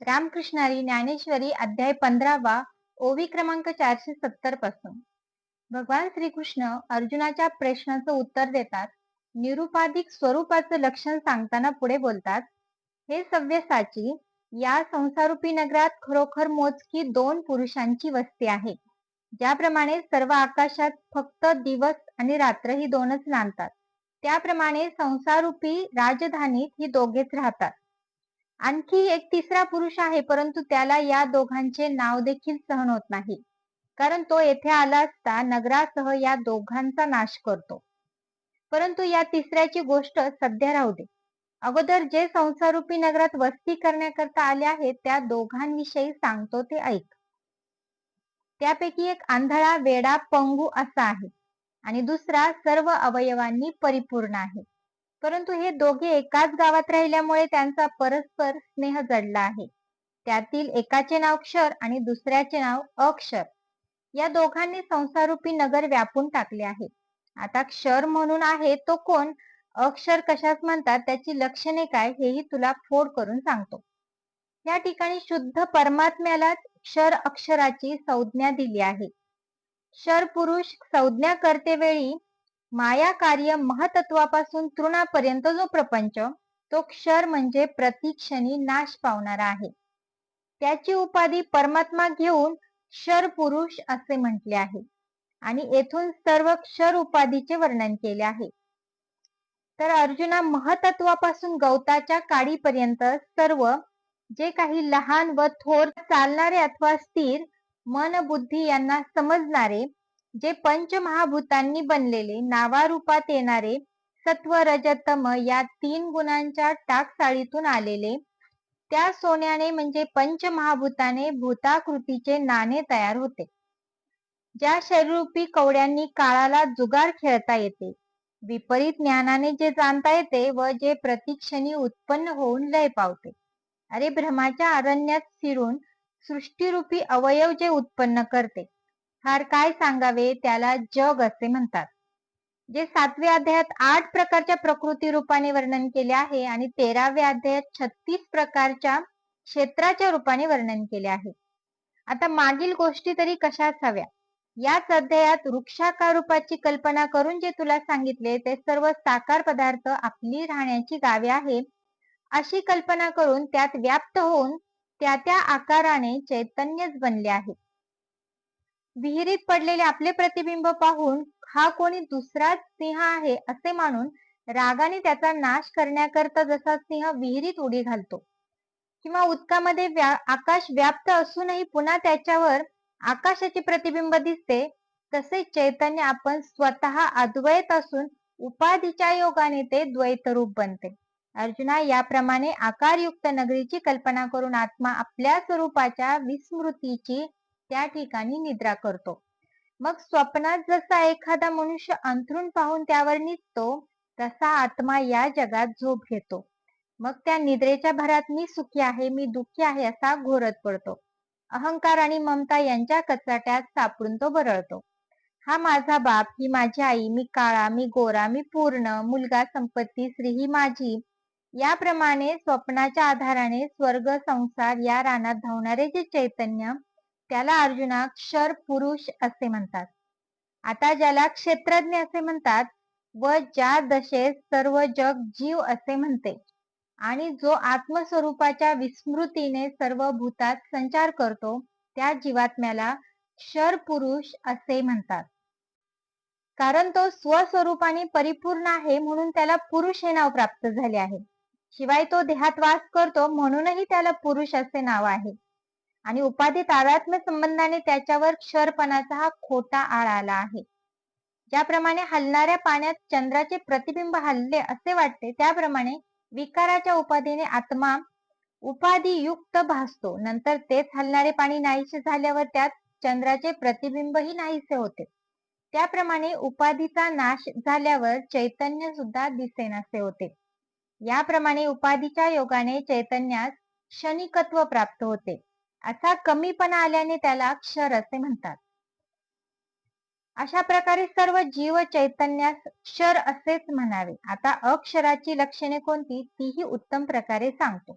रामकृष्णारी ज्ञानेश्वरी अध्याय पंधरावा ओवी क्रमांक चारशे सत्तरपासून. भगवान श्रीकृष्ण अर्जुनाच्या प्रश्नाचं उत्तर देतात. निरुपाधिक स्वरूपाचं लक्षण सांगताना पुढे बोलतात. हे सव्यसाची या संसारूपी नगरात खरोखर मोजकी दोन पुरुषांची वस्ती आहे. ज्याप्रमाणे सर्व आकाशात फक्त दिवस आणि रात्र ही दोनच नांदतात. त्याप्रमाणे संसारूपी राजधानीत ही दोघेच राहतात. आणखी एक तिसरा पुरुष आहे परंतु त्याला या दोघांचे नाव देखील सहन होत नाही. कारण तो येथे आला असता नगरासह या दोघांचा नाश करतो. परंतु या तिसऱ्याची गोष्ट सध्या राहू दे. अगोदर जे संसारूपी नगरात वस्ती करण्याकरता आले आहेत त्या दोघांविषयी सांगतो ते ऐक. त्यापैकी एक आंधळा वेडा पंगू असा आहे. आणि दुसरा सर्व अवयवांनी परिपूर्ण आहे. परंतु हे दोघे एकाच गावात राहिल्यामुळे त्यांचा परस्पर स्नेह जडला आहे. त्यातील एकाचे नाव क्षर आणि दुसऱ्याचे नाव अक्षर. या दोघांनी संसारूपी नगर व्यापून टाकले आहे. आता क्षर म्हणून आहे तो कोण? अक्षर कशास म्हणतात? त्याची लक्षणे काय? हेही तुला फोड करून सांगतो. या ठिकाणी शुद्ध परमात्म्याला क्षर अक्षराची संज्ञा दिली आहे. क्षर पुरुष संज्ञा करते वेळी माया कार्य महतत्वापासून तृणापर्यंत जो प्रपंच तो क्षर म्हणजे प्रतिक्षणी नाश पावणारा आहे. त्याची उपाधी परमात्मा घेऊन क्षर पुरुष असे म्हटले आहे. आणि येथून सर्व क्षर उपाधीचे वर्णन केले आहे. तर अर्जुना महतत्वापासून गवताच्या काडीपर्यंत सर्व जे काही लहान व थोर चालणारे अथवा स्थिर मन बुद्धी यांना समजणारे जे पंचमहाभूतांनी बनलेले नावारूपात येणारे सत्व रजतम या तीन गुणांच्या टाकसाळीतून आलेले त्या सोन्याने म्हणजे पंचमहाभूताने भूताकृतीचे नाणे तयार होते. ज्या शरीरूपी कवड्यांनी काळाला जुगार खेळता येते विपरीत ज्ञानाने जे जाणता येते व जे प्रतिक्षणी उत्पन्न होऊन लय पावते. अरे भ्रमाच्या अरण्यात शिरून सृष्टीरूपी अवयव जे उत्पन्न करते फार काय सांगावे त्याला जग असे म्हणतात. जे सातव्या अध्यायात आठ प्रकारच्या प्रकृती रूपाने वर्णन केले आहे आणि तेराव्या अध्यायात छत्तीस प्रकारच्या क्षेत्राच्या रूपाने वर्णन केले आहे. आता मागील गोष्टी तरी कशाच हव्या याच अध्यायात वृक्षाकार रूपाची कल्पना करून जे तुला सांगितले ते सर्व साकार पदार्थ आपली राहण्याची गावे आहे. अशी कल्पना करून त्यात व्याप्त होऊन त्या त्या आकाराने चैतन्यच बनले आहे. विहिरीत पडलेले आपले प्रतिबिंब पाहून हा कोणी दुसराच सिंह आहे असे मानून रागाने त्याचा नाश करण्याकरता जसा सिंह विहिरीत उडी घालतो. किंवा उदकामध्ये व्या आकाश व्याप्त असूनही पुन्हा त्याच्यावर आकाशाचे प्रतिबिंब दिसते तसे चैतन्य आपण स्वतः अद्वैत असून उपाधीच्या योगाने ते द्वैत रूप बनते. अर्जुना याप्रमाणे आकारयुक्त नगरीची कल्पना करून आत्मा आपल्या स्वरूपाच्या विस्मृतीची त्या ठिकाणी निद्रा करतो. मग स्वप्नात जसा एखादा मनुष्य अंथरून पाहून त्यावर निघतो तसा आत्मा या जगात झोप घेतो. मग त्या निद्रेच्या भरात मी सुखी आहे मी दुःखी आहे असा घोरत पडतो. अहंकार आणि ममता यांच्या कचाट्यात सापडून तो बरळतो. हा माझा बाप ही माझी आई मी काळा मी गोरा मी पूर्ण मुलगा संपत्ती स्त्री ही माझी. याप्रमाणे स्वप्नाच्या आधाराने स्वर्ग संसार या रानात धावणारे जे चैतन्य त्याला अर्जुना क्षर पुरुष असे म्हणतात. आता ज्याला क्षेत्रज्ञ असे म्हणतात व ज्या दशेत सर्व जग जीव असे म्हणते. आणि जो आत्मस्वरूपाच्या विस्मृतीने सर्व भूतात संचार करतो त्या जीवात्म्याला क्षर पुरुष असे म्हणतात. कारण तो स्वस्वरूपाने परिपूर्ण आहे म्हणून त्याला पुरुष हे नाव प्राप्त झाले आहे. शिवाय तो देहात वास करतो म्हणूनही त्याला पुरुष असे नाव आहे. आणि उपाधी तादात्म्य संबंधाने त्याच्यावर क्षरपणाचा हा खोटा आळ आला आहे. ज्याप्रमाणे हलणाऱ्या पाण्यात चंद्राचे प्रतिबिंब हलले असे वाटते त्याप्रमाणे विकाराच्या उपाधीने आत्मा उपाधी युक्त भासतो. नंतर तेच हलणारे पाणी नाहीसे झाल्यावर त्यात चंद्राचे प्रतिबिंबही नाहीसे होते. त्याप्रमाणे उपाधीचा नाश झाल्यावर चैतन्य सुद्धा दिसेनासे होते. याप्रमाणे उपाधीच्या योगाने चैतन्यास क्षणिकत्व प्राप्त होते. असा कमीपणा आल्याने त्याला क्षर असे म्हणतात. अशा प्रकारे सर्व जीव चैतन्यास क्षर असेच म्हणावे. आता अक्षराची लक्षणे कोणती? तीही उत्तम प्रकारे सांगतो.